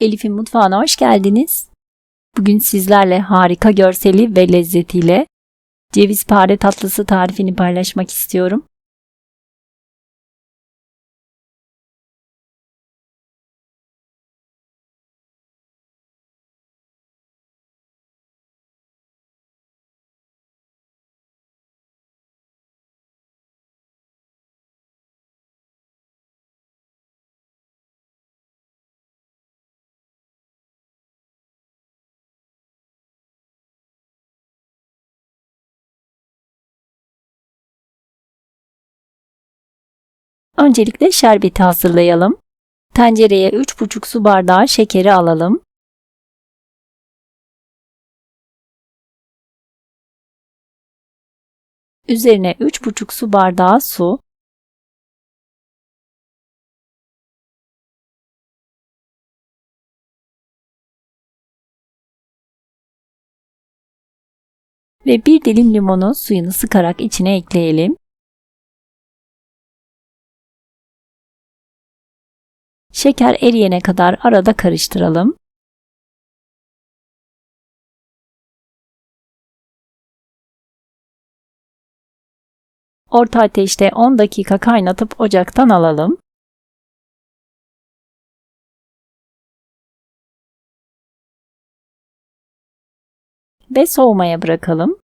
Elif'in mutfağına hoş geldiniz. Bugün sizlerle harika görseli ve lezzetiyle ceviz pare tatlısı tarifini paylaşmak istiyorum. Öncelikle şerbeti hazırlayalım. Tencereye 3,5 su bardağı şekeri alalım. Üzerine 3,5 su bardağı su. Ve bir dilim limonu suyunu sıkarak içine ekleyelim. Şeker eriyene kadar arada karıştıralım. Orta ateşte 10 dakika kaynatıp ocaktan alalım. Ve soğumaya bırakalım.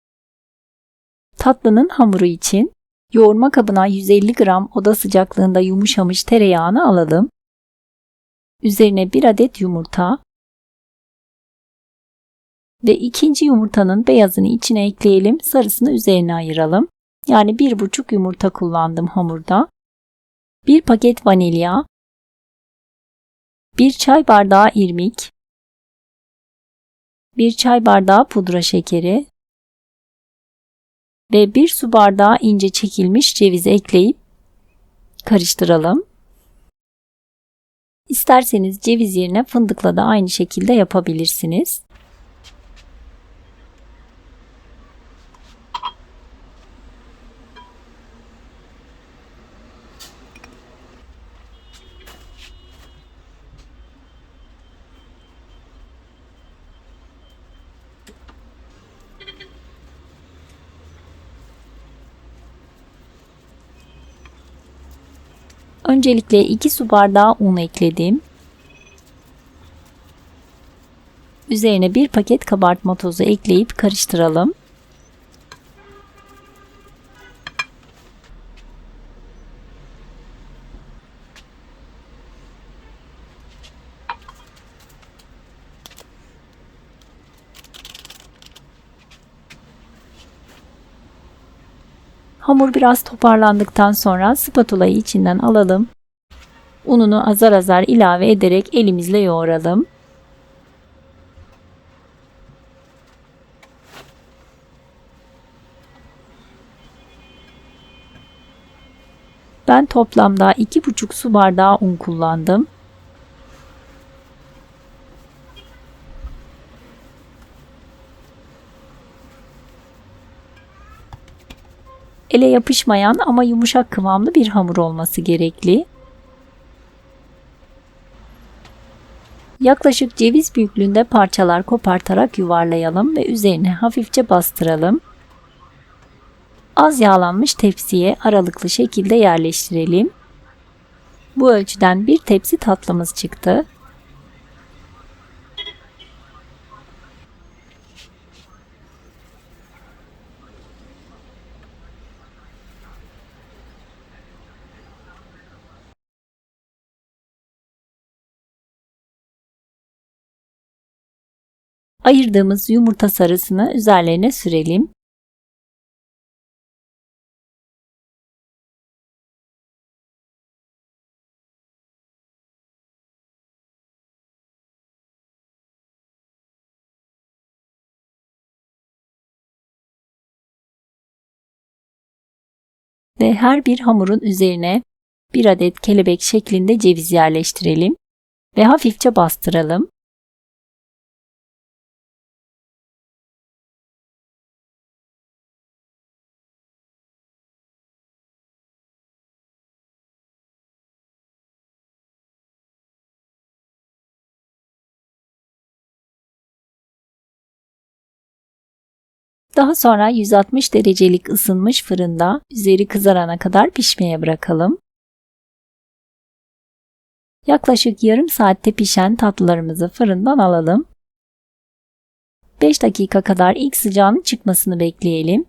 Tatlının hamuru için yoğurma kabına 150 gram oda sıcaklığında yumuşamış tereyağını alalım. Üzerine bir adet yumurta ve ikinci yumurtanın beyazını içine ekleyelim. Sarısını üzerine ayıralım. Yani bir buçuk yumurta kullandım hamurda. Bir paket vanilya, bir çay bardağı irmik, bir çay bardağı pudra şekeri ve bir su bardağı ince çekilmiş ceviz ekleyip karıştıralım. İsterseniz ceviz yerine fındıkla da aynı şekilde yapabilirsiniz. Öncelikle 2 su bardağı un ekledim. Üzerine bir paket kabartma tozu ekleyip karıştıralım. Hamur biraz toparlandıktan sonra spatulayı içinden alalım. Ununu azar azar ilave ederek elimizle yoğuralım. Ben toplamda 2,5 su bardağı un kullandım. Ele yapışmayan ama yumuşak kıvamlı bir hamur olması gerekli. Yaklaşık ceviz büyüklüğünde parçalar kopartarak yuvarlayalım ve üzerine hafifçe bastıralım. Az yağlanmış tepsiye aralıklı şekilde yerleştirelim. Bu ölçüden bir tepsi tatlımız çıktı. Ayırdığımız yumurta sarısını üzerlerine sürelim. Ve her bir hamurun üzerine bir adet kelebek şeklinde ceviz yerleştirelim ve hafifçe bastıralım. Daha sonra 160 derecelik ısınmış fırında üzeri kızarana kadar pişmeye bırakalım. Yaklaşık yarım saatte pişen tatlılarımızı fırından alalım. 5 dakika kadar ilk sıcağının çıkmasını bekleyelim.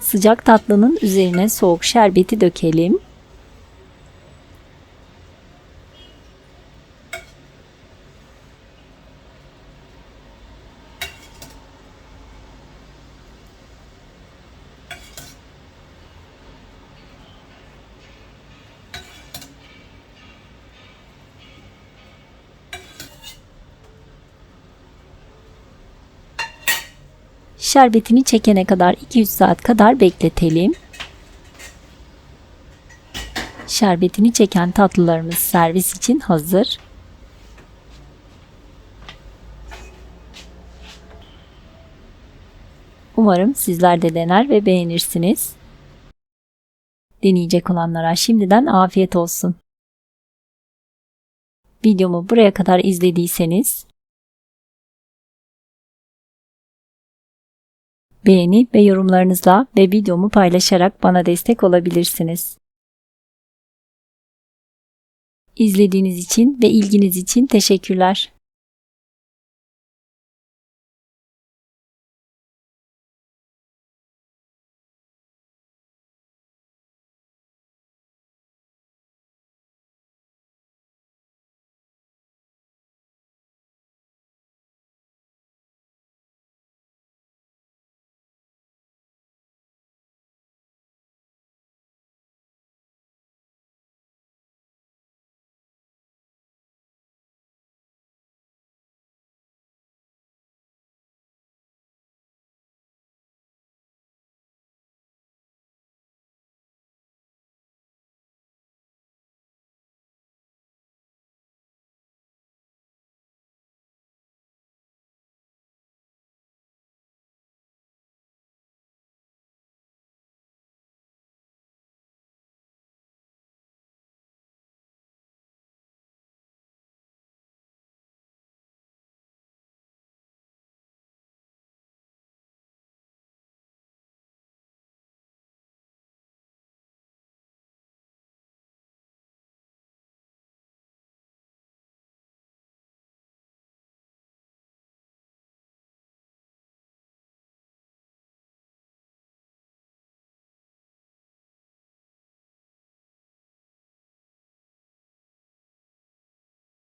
Sıcak tatlının üzerine soğuk şerbeti dökelim. Şerbetini çekene kadar 2-3 saat kadar bekletelim. Şerbetini çeken tatlılarımız servis için hazır. Umarım sizler de dener ve beğenirsiniz. Deneyecek olanlara şimdiden afiyet olsun. Videomu buraya kadar izlediyseniz beğeni ve yorumlarınızla ve videomu paylaşarak bana destek olabilirsiniz. İzlediğiniz için ve ilginiz için teşekkürler.